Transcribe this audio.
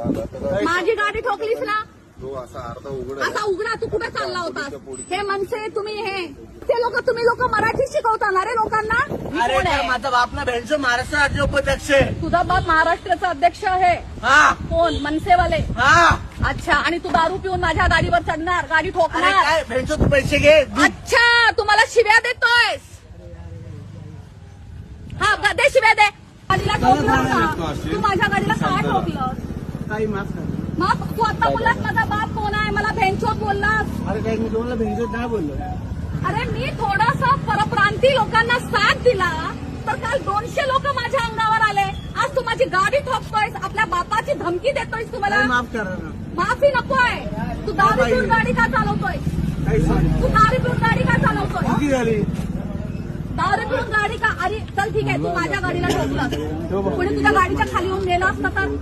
माझी गाडी ठोकलीस ना? तो असा अर्धा उघड असा उघडा तू कुठे चालला होतास? हे मनसे तुम्ही हे ते लोक तुम्ही लोक मराठी शिकवता ना रे लोकांना? अरे तर? माझा बाप ना भेंडचं महाराष्ट्र राज्य उपाध्यक्ष आहे. तुझा बाप महाराष्ट्राचा अध्यक्ष आहे. हा. कोण? मनसेवाले. हा. अच्छा आणि तू दारू पिऊन माझ्या गाडीवर चढणार गाडी अरे ठोकणार काय भेंडचं तू पैसे घे अच्छा तुम्हाला शिव्या देतोयस. हा दे शिव्या दे. गाडीला ठोकलं का? तू माझ्या गाडीला का ठोकलं काही माफ करा. मग तू आता बोललास माझा बाप कोण आहे? मला भेंचोत बोललास. अरे काही मी तुम्हाला नाही बोललो. अरे मी थोडासा परप्रांती लोकांना साथ दिला तर काल दोनशे लोक माझ्या अंगावर आले. आज तू माझी गाडी ठोकतोयस आपल्या बापाची धमकी देतोयस तुम्हाला. माफ करा ना. माफी नकोय. तू दारू पिऊन गाडी का चालवतोय काही सांग तू दारू पिऊन गाडी का चालवतोय किती झाली? दारू पिऊन गाडी का? अरे चल ठीक आहे तू माझ्या गाडीला ठोकलं पुढे तुझ्या गाडीच्या खाली येऊन गेला असता तर?